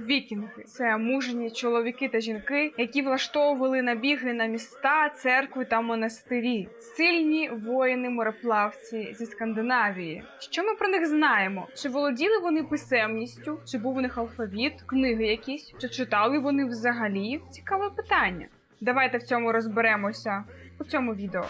Вікінги це мужні чоловіки та жінки, які влаштовували набіги на міста, церкви та монастирі. Сильні воїни-мореплавці зі Скандинавії. Що ми про них знаємо? Чи володіли вони писемністю? Чи був у них алфавіт, книги якісь? Чи читали вони взагалі? Цікаве питання. Давайте в цьому розберемося у цьому відео.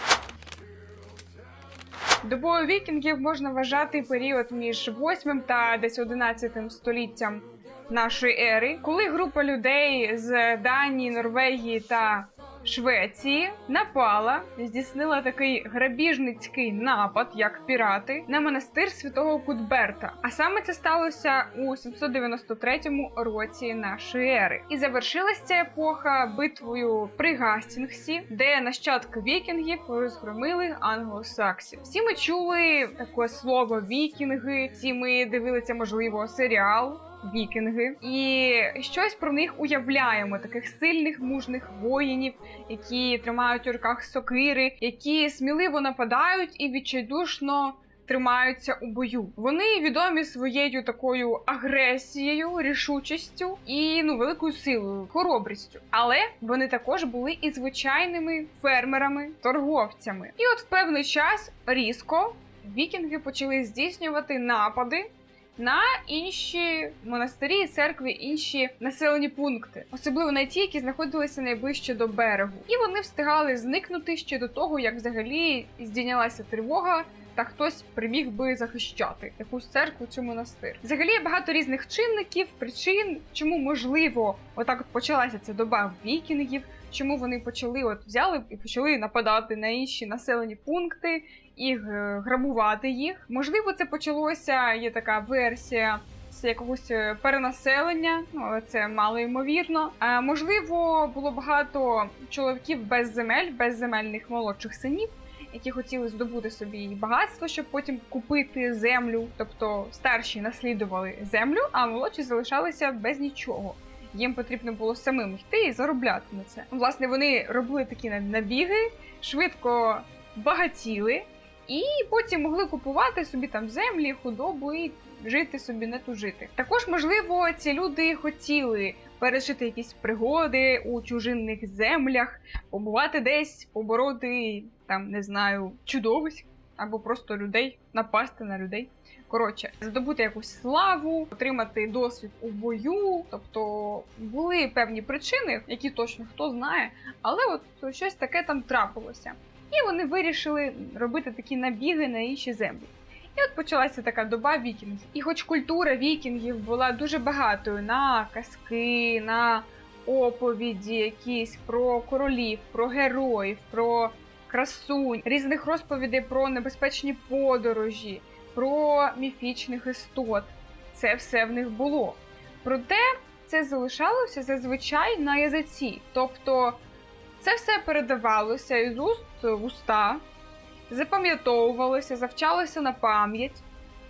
Добою вікінгів можна вважати період між 8 та десь 11 століттям нашої ери, коли група людей з Данії, Норвегії та Швеції напала, здійснила такий грабіжницький напад, як пірати, на монастир святого Кутберта. А саме це сталося у 793 році нашої ери. І завершилася ця епоха битвою при Гастінгсі, де нащадки вікінгів розгромили англосаксів. Всі ми чули таке слово вікінги. Всі ми дивилися, можливо, серіал. Вікінги, і щось про них уявляємо: таких сильних мужних воїнів, які тримають у руках сокири, які сміливо нападають і відчайдушно тримаються у бою. Вони відомі своєю такою агресією, рішучістю і ну великою силою, хоробрістю. Але вони також були і звичайними фермерами, торговцями. І от в певний час різко вікінги почали здійснювати напади на інші монастирі, церкви, інші населені пункти, особливо на ті, які знаходилися найближче до берегу. І вони встигали зникнути ще до того, як взагалі здійнялася тривога. Та хтось приміг би захищати якусь церкву чи монастир. Взагалі є багато різних чинників, причин, чому можливо отак от почалася ця доба вікінгів, чому вони почали от взяли і почали нападати на інші населені пункти і грабувати їх. Можливо, це почалося. Є така версія. З якогось е, перенаселення, ну але це мало ймовірно. А можливо, було багато чоловіків без земель, без земельних молодших синів, які хотіли здобути собі багатство, щоб потім купити землю. Тобто старші наслідували землю, а молодші залишалися без нічого. Їм потрібно було самим йти і заробляти на це. Власне, вони робили такі на- набіги, швидко багатіли, і потім могли купувати собі там землі, худобу і жити собі не тужити. Також, можливо, ці люди хотіли пережити якісь пригоди у чужинних землях, побувати десь, побороти там, не знаю, чудовиськ або просто людей, напасти на людей. Коротше, здобути якусь славу, отримати досвід у бою. Тобто були певні причини, які точно хто знає, але от щось таке там трапилося. І вони вирішили робити такі набіги на інші землі. І от почалася така доба вікінгів. І хоч культура вікінгів була дуже багатою на казки, на оповіді якісь про королів, про героїв, про красунь, різних розповідей про небезпечні подорожі, про міфічних істот. Це все в них було. Проте це залишалося зазвичай на язиці. Тобто це все передавалося із уст в уста, запам'ятовувалося, завчалося на пам'ять.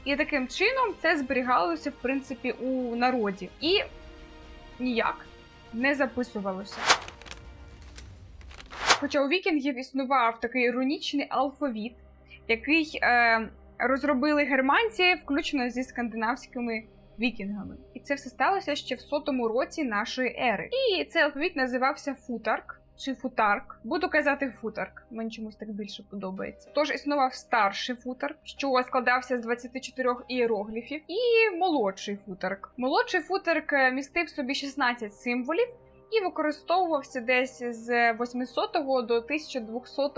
І таким чином це зберігалося, в принципі, у народі. І ніяк не записувалося. Хоча у вікінгів існував такий рунічний алфавіт, який е, розробили германці, включно зі скандинавськими вікінгами. І це все сталося ще в сотому році нашої ери. І цей алфавіт називався Футарк. Чи футарк, буду казати футарк, мені чомусь так більше подобається. Тож існував старший футарк, що складався з 24 ієрогліфів, і молодший футарк. Молодший футарк е, містив собі 16 символів і використовувався десь з 800 до 1200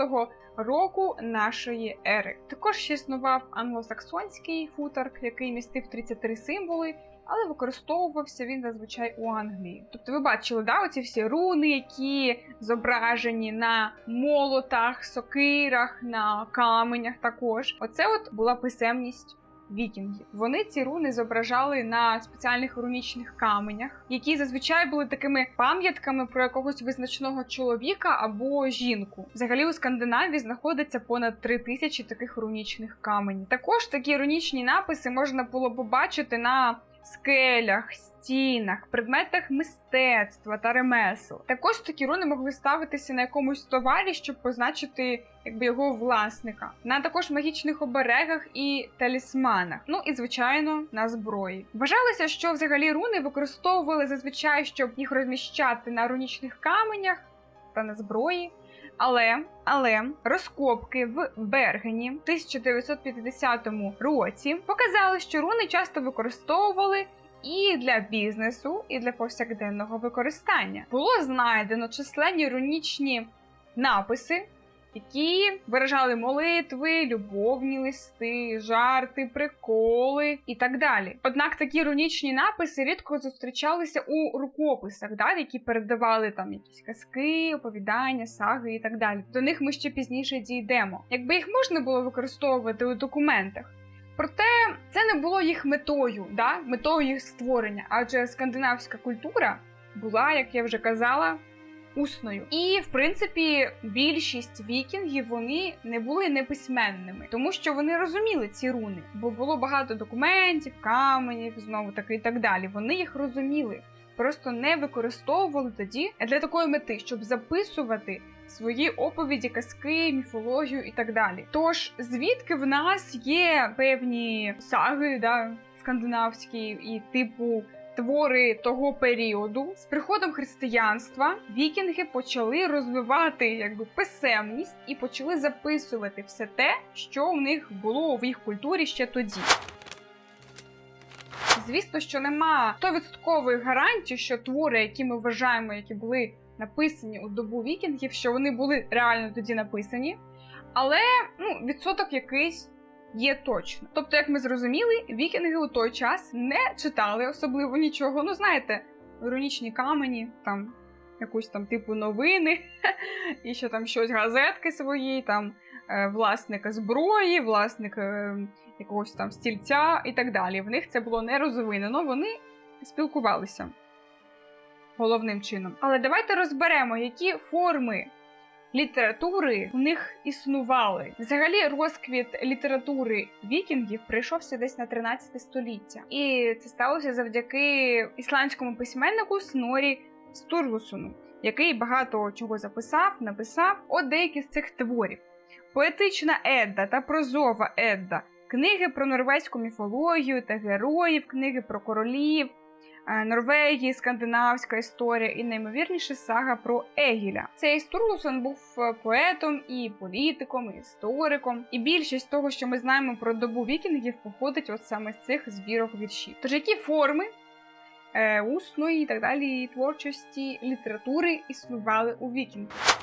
року нашої ери. Також ще існував англосаксонський футарк, який містив 33 символи. Але використовувався він зазвичай у Англії. Тобто, ви бачили, да, оці всі руни, які зображені на молотах, сокирах, на каменях також. Оце от була писемність вікінгів. Вони ці руни зображали на спеціальних рунічних каменях, які зазвичай були такими пам'ятками про якогось визначного чоловіка або жінку. Взагалі у Скандинавії знаходиться понад три тисячі таких рунічних каменів. Також такі рунічні написи можна було побачити на скелях, стінах, предметах мистецтва та ремесел. Також такі руни могли ставитися на якомусь товарі, щоб позначити якби його власника, на також магічних оберегах і талісманах. Ну і звичайно на зброї. Вважалося, що взагалі руни використовували зазвичай, щоб їх розміщати на рунічних каменях та на зброї. Але але розкопки в Бергені в 1950 році показали, що руни часто використовували і для бізнесу, і для повсякденного використання. Було знайдено численні рунічні написи, які виражали молитви, любовні листи, жарти, приколи і так далі. Однак такі рунічні написи рідко зустрічалися у рукописах, да, які передавали там якісь казки, оповідання, саги і так далі. До них ми ще пізніше дійдемо. Якби їх можна було використовувати у документах. Проте це не було їх метою, да? метою їх створення, адже скандинавська культура була, як я вже казала, усною. І, в принципі, більшість вікінгів вони не були неписьменними, тому що вони розуміли ці руни, бо було багато документів, каменів, знову таки і так далі. Вони їх розуміли, просто не використовували тоді для такої мети, щоб записувати. Свої оповіді, казки, міфологію і так далі. Тож, звідки в нас є певні саги, да, скандинавські і типу твори того періоду. З приходом християнства вікінги почали розвивати якби писемність і почали записувати все те, що в них було в їх культурі ще тоді. Звісно, що нема 100% гарантії, що твори, які ми вважаємо, які були написані у добу вікінгів, що вони були реально тоді написані. Але ну, відсоток якийсь є точно. Тобто, як ми зрозуміли, вікінги у той час не читали особливо нічого. Ну, знаєте, рунічні камені, там якусь там типу новини, і ще там щось газетки свої, там е, власника зброї, власник е, якогось там стільця і так далі. В них це було не розвинено, вони спілкувалися головним чином. Але давайте розберемо, які форми літератури у них існували. Взагалі, розквіт літератури вікінгів прийшовся десь на 13 століття, і це сталося завдяки ісландському письменнику Снорі Стурлусону, який багато чого записав, написав от деякі з цих творів: поетична Едда та прозова Едда, книги про норвезьку міфологію та героїв, книги про королів. Е, Норвегії, скандинавська історія і неймовірніше сага про Егіля. Цей Стурлусон був е, поетом і політиком, і істориком. І більшість того, що ми знаємо про добу вікінгів, походить от саме з цих збірок віршів. Тож які форми е, усної і так далі творчості літератури існували у вікінгів?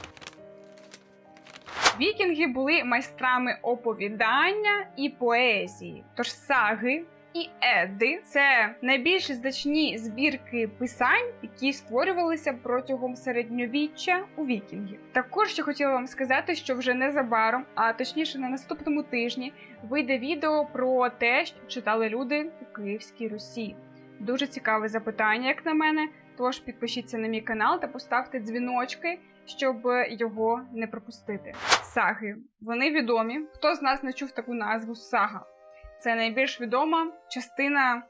Вікінги були майстрами оповідання і поезії, тож саги і Едди це найбільш значні збірки писань, які створювалися протягом середньовіччя у вікінгів. Також ще хотіла вам сказати, що вже незабаром, а точніше на наступному тижні, вийде відео про те, що читали люди у Київській Русі. Дуже цікаве запитання, як на мене. Тож підпишіться на мій канал та поставте дзвіночки, щоб його не пропустити. Саги вони відомі. Хто з нас не чув таку назву сага? Це найбільш відома частина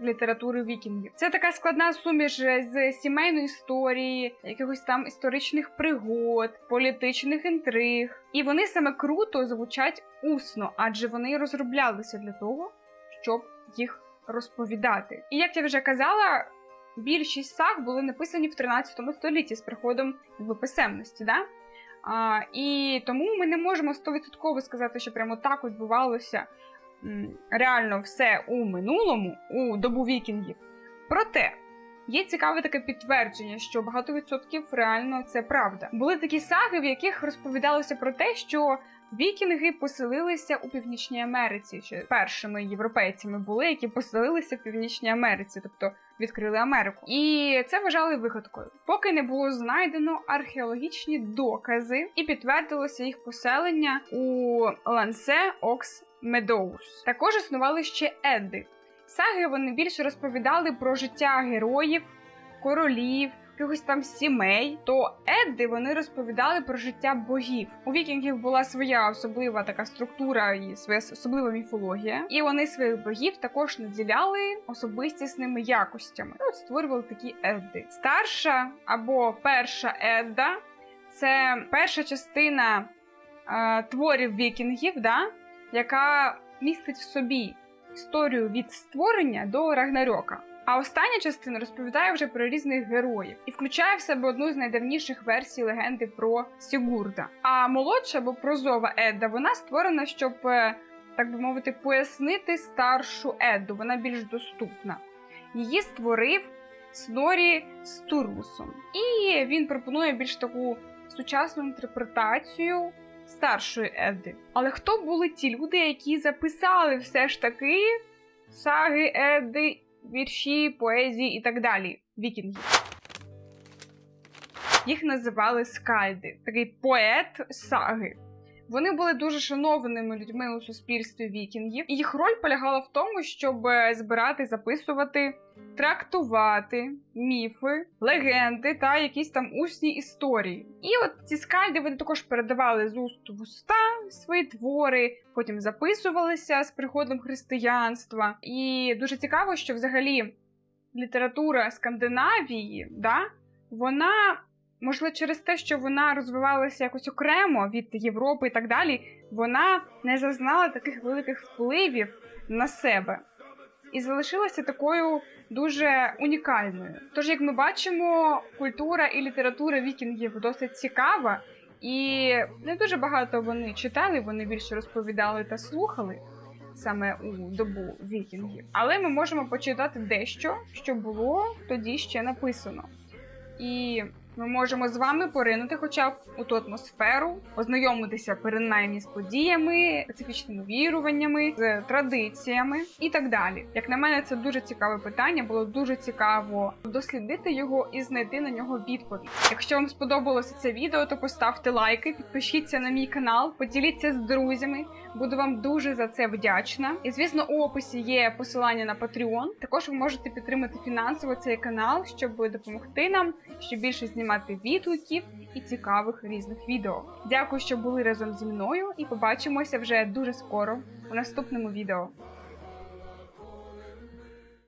літератури вікінгів. Це така складна суміш з сімейної історії, якихось там історичних пригод, політичних інтриг. І вони саме круто звучать усно, адже вони розроблялися для того, щоб їх розповідати. І як я вже казала. Більшість саг були написані в 13 столітті з приходом писемності. Да? А, І тому ми не можемо 100% сказати, що прямо так відбувалося реально все у минулому, у добу вікінгів. Проте є цікаве таке підтвердження, що багато відсотків реально це правда. Були такі саги, в яких розповідалося про те, що вікінги поселилися у Північній Америці, що першими європейцями були, які поселилися в Північній Америці, тобто відкрили Америку. І це вважали вигадкою, поки не було знайдено археологічні докази і підтвердилося їх поселення у Лансе Окс Медоус. Також існували ще Едди. Саги вони більше розповідали про життя героїв, королів, якихось там сімей, то Едди вони розповідали про життя богів. У вікінгів була своя особлива така структура і своя особлива міфологія, і вони своїх богів також наділяли особистісними якостями. І от створювали такі Едди. Старша або перша Едда це перша частина е, творів вікінгів, да, яка містить в собі історію від створення до Рагнарьока. А остання частина розповідає вже про різних героїв і включає в себе одну з найдавніших версій легенди про Сігурда. А молодша або прозова Едда вона створена, щоб, е, так би мовити, пояснити старшу Едду. Вона більш доступна. Її створив Снорі Стурвусон. І він пропонує більш таку сучасну інтерпретацію старшої Едди. Але хто були ті люди, які записали все ж таки саги Едди, вірші, поезії і так далі? Вікінгів. Їх називали скальди, такий поет саги. Вони були дуже шанованими людьми у суспільстві вікінгів, і їх роль полягала в тому, щоб е, збирати, записувати, трактувати міфи, легенди та якісь там усні історії. І от ці скальди вони також передавали з уст в уста свої твори, потім записувалися з приходом християнства. І дуже цікаво, що взагалі література Скандинавії, да, вона. Можливо, через те, що вона розвивалася якось окремо від Європи і так далі, вона не зазнала таких великих впливів на себе і залишилася такою дуже унікальною. Тож, як ми бачимо, культура і література вікінгів досить цікава, і не дуже багато вони читали, вони більше розповідали та слухали саме у добу вікінгів. Але ми можемо почитати дещо, що було тоді ще написано. І ми можемо з вами поринути хоча б у ту атмосферу, ознайомитися принаймні з подіями, специфічними віруваннями, з традиціями і так далі. Як на мене, це дуже цікаве питання. Було дуже цікаво дослідити його і знайти на нього відповідь. Якщо вам сподобалося це відео, то поставте лайки, підпишіться на мій канал, поділіться з друзями. Буду вам дуже за це вдячна. І звісно, у описі є посилання на Patreon. Також ви можете підтримати фінансово цей канал, щоб допомогти нам ще більше знімати відгуків і цікавих різних відео. Дякую, що були разом зі мною, і побачимося вже дуже скоро у наступному відео.